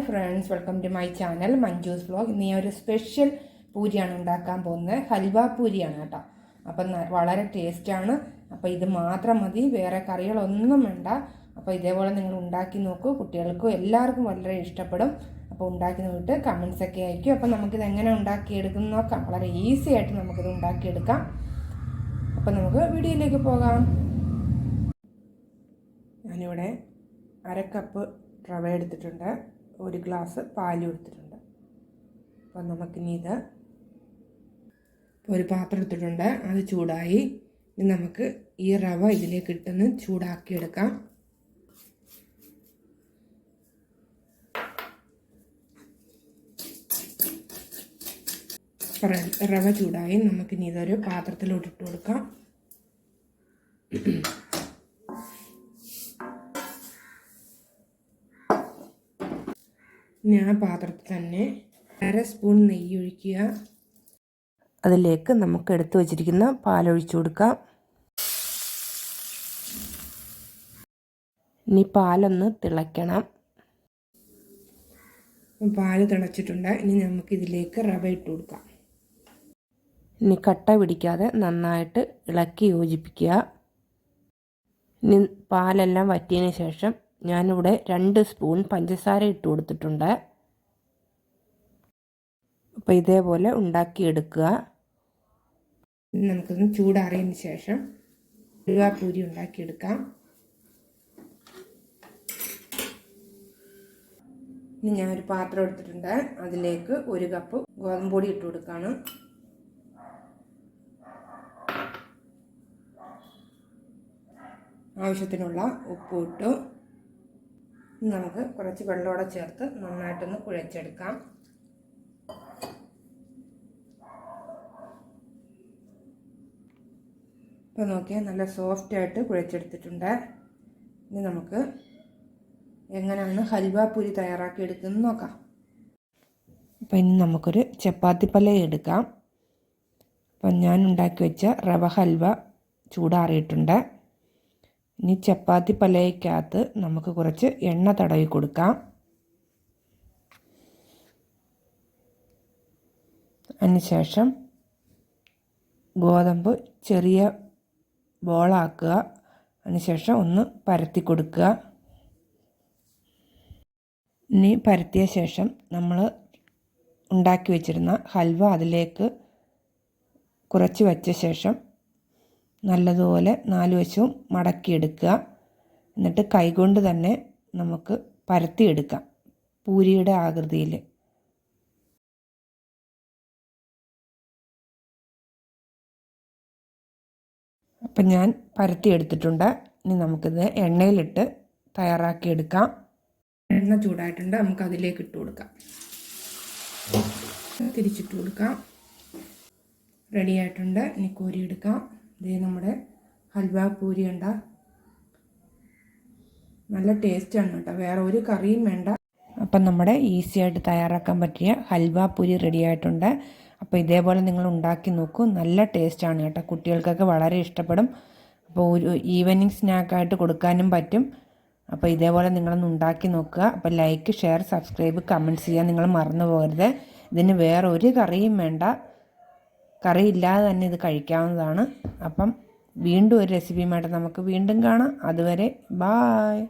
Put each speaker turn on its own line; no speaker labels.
Hi friends welcome to my channel Manju's vlog ഇന്ന് ഞാൻ ഒരു സ്പെഷ്യൽ പൂരിയാണ് ഉണ്ടാക്കാൻ പോകുന്നത്. ഹൽവ പൂരിയാണ് കേട്ടോ. അപ്പം വളരെ ടേസ്റ്റാണ്. അപ്പോൾ ഇത് മാത്രം മതി വേറെ കറികളൊന്നും വേണ്ട. അപ്പോൾ ഇതേപോലെ നിങ്ങൾ ഉണ്ടാക്കി നോക്കൂ. കുട്ടികൾക്കും എല്ലാവർക്കും വളരെ ഇഷ്ടപ്പെടും. അപ്പോൾ ഉണ്ടാക്കി നോക്കിയിട്ട് കമൻസ് ഒക്കെ അയക്കും. അപ്പോൾ നമുക്കിത് എങ്ങനെ ഉണ്ടാക്കിയെടുക്കും നോക്കാം. വളരെ ഈസി ആയിട്ട് നമുക്കിത് ഉണ്ടാക്കിയെടുക്കാം. അപ്പോൾ നമുക്ക് വീഡിയോയിലേക്ക് പോകാം. ഞാനിവിടെ അര കപ്പ് റവ എടുത്തിട്ടുണ്ട്. ഒരു ഗ്ലാസ് പാലും എടുത്തിട്ടുണ്ട് അപ്പോൾ നമുക്കിനി ഇത് ഒരു പാത്രം എടുത്തിട്ടുണ്ട്. അത് ചൂടായി ഇനി നമുക്ക് ഈ റവ ഇതിലേക്ക് ഇട്ടൊന്ന് ചൂടാക്കിയെടുക്കാം. റവ ചൂടായി നമുക്കിനി ഇതൊരു പാത്രത്തിലോട്ട് ഇട്ട് കൊടുക്കാം. ആ പാത്രത്തിൽ തന്നെ അര സ്പൂൺ നെയ്യ് ഒഴിക്കുക അതിലേക്ക് നമുക്ക് എടുത്തു വച്ചിരിക്കുന്ന പാലൊഴിച്ചു കൊടുക്കാം. ഇനി പാലൊന്ന് തിളയ്ക്കണം. പാൽ തിളച്ചിട്ടുണ്ട്. ഇനി നമുക്ക് ഇതിലേക്ക് റവ ഇട്ട് കൊടുക്കാം. ഇനി കട്ട പിടിക്കാതെ നന്നായിട്ട് ഇളക്കി യോജിപ്പിക്കുക. ഇനി പാലെല്ലാം വറ്റിയതിന് ശേഷം ഞാനിവിടെ രണ്ട് സ്പൂൺ പഞ്ചസാര ഇട്ട് കൊടുത്തിട്ടുണ്ട്. അപ്പോൾ ഇതേപോലെ ഉണ്ടാക്കിയെടുക്കുക. നമുക്കൊന്ന് ചൂടാറിയതിന് ശേഷം ഉരുവാപ്പൂരി ഉണ്ടാക്കിയെടുക്കാം. ഇനി ഞാനൊരു പാത്രം എടുത്തിട്ടുണ്ട്. അതിലേക്ക് ഒരു കപ്പ് ഗോതമ്പൊടി ഇട്ട് കൊടുക്കുകയാണ് ആവശ്യത്തിനുള്ള ഉപ്പ് ഇട്ടു. നമുക്ക് കുറച്ച് വെള്ളമോടെ ചേർത്ത് നന്നായിട്ടൊന്ന് കുഴച്ചെടുക്കാം. ഇപ്പോൾ നോക്കിയാൽ നല്ല സോഫ്റ്റായിട്ട് കുഴച്ചെടുത്തിട്ടുണ്ട്. ഇനി നമുക്ക് എങ്ങനെയാണ് ഹൽവ പുരി തയ്യാറാക്കി എടുക്കുന്നത് നോക്കാം. അപ്പം ഇനി നമുക്കൊരു ചപ്പാത്തി പല എടുക്കാം. അപ്പം ഞാൻ ഉണ്ടാക്കി വെച്ച റവ ഹൽവ ചൂടാറിയിട്ടുണ്ട്. ഇനി ചപ്പാത്തി പലയ്ക്കകത്ത് നമുക്ക് കുറച്ച് എണ്ണ തടവി കൊടുക്കാം. അതിനുശേഷം ഗോതമ്പ് ചെറിയ ബോളാക്കുക അതിനുശേഷം ഒന്ന് പരത്തി കൊടുക്കുക. ഇനി പരത്തിയ ശേഷം നമ്മൾ ഉണ്ടാക്കി വെച്ചിരുന്ന ഹൽവ അതിലേക്ക് കുറച്ച് വെച്ച ശേഷം നല്ലതുപോലെ നാല് വശവും മടക്കിയെടുക്കുക. എന്നിട്ട് കൈകൊണ്ട് തന്നെ നമുക്ക് പരത്തിയെടുക്കാം. പൂരിയുടെ ആകൃതിയിൽ. അപ്പം ഞാൻ പരത്തിയെടുത്തിട്ടുണ്ട്. ഇനി നമുക്കിത് എണ്ണയിലിട്ട് തയ്യാറാക്കിയെടുക്കാം. എണ്ണ ചൂടായിട്ടുണ്ട്. നമുക്ക് അതിലേക്ക് ഇട്ട് കൊടുക്കാം. തിരിച്ചിട്ട് കൊടുക്കാം. റെഡി ആയിട്ടുണ്ട്. ഇനി കോരിയെടുക്കാം. ഇതേ നമ്മുടെ ഹൽവ പൂരി ഉണ്ട നല്ല ടേസ്റ്റാണ് കേട്ടോ. വേറെ ഒരു കറിയും വേണ്ട. അപ്പം നമ്മുടെ ഈസി ആയിട്ട് തയ്യാറാക്കാൻ പറ്റിയ ഹൽവ പൂരി റെഡി ആയിട്ടുണ്ട്. അപ്പോൾ ഇതേപോലെ നിങ്ങൾ ഉണ്ടാക്കി നോക്കൂ. നല്ല ടേസ്റ്റാണ് കേട്ടോ. കുട്ടികൾക്കൊക്കെ വളരെ ഇഷ്ടപ്പെടും. അപ്പോൾ ഒരു ഈവനിങ് സ്നാക്കായിട്ട് കൊടുക്കാനും പറ്റും. അപ്പോൾ ഇതേപോലെ നിങ്ങളൊന്ന് ഉണ്ടാക്കി നോക്കുക. അപ്പോൾ ലൈക്ക് ഷെയർ സബ്സ്ക്രൈബ് കമന്റ്സ് ചെയ്യാൻ നിങ്ങൾ മറന്നു പോകരുത്. ഇതിന് വേറെ ഒരു കറിയും വേണ്ട. കറി ഇല്ലാതെ തന്നെ ഇത് കഴിക്കാവുന്നതാണ്. അപ്പം വീണ്ടും ഒരു റെസിപ്പിയുമായിട്ട് നമുക്ക് വീണ്ടും കാണാം. അതുവരെ ബായ്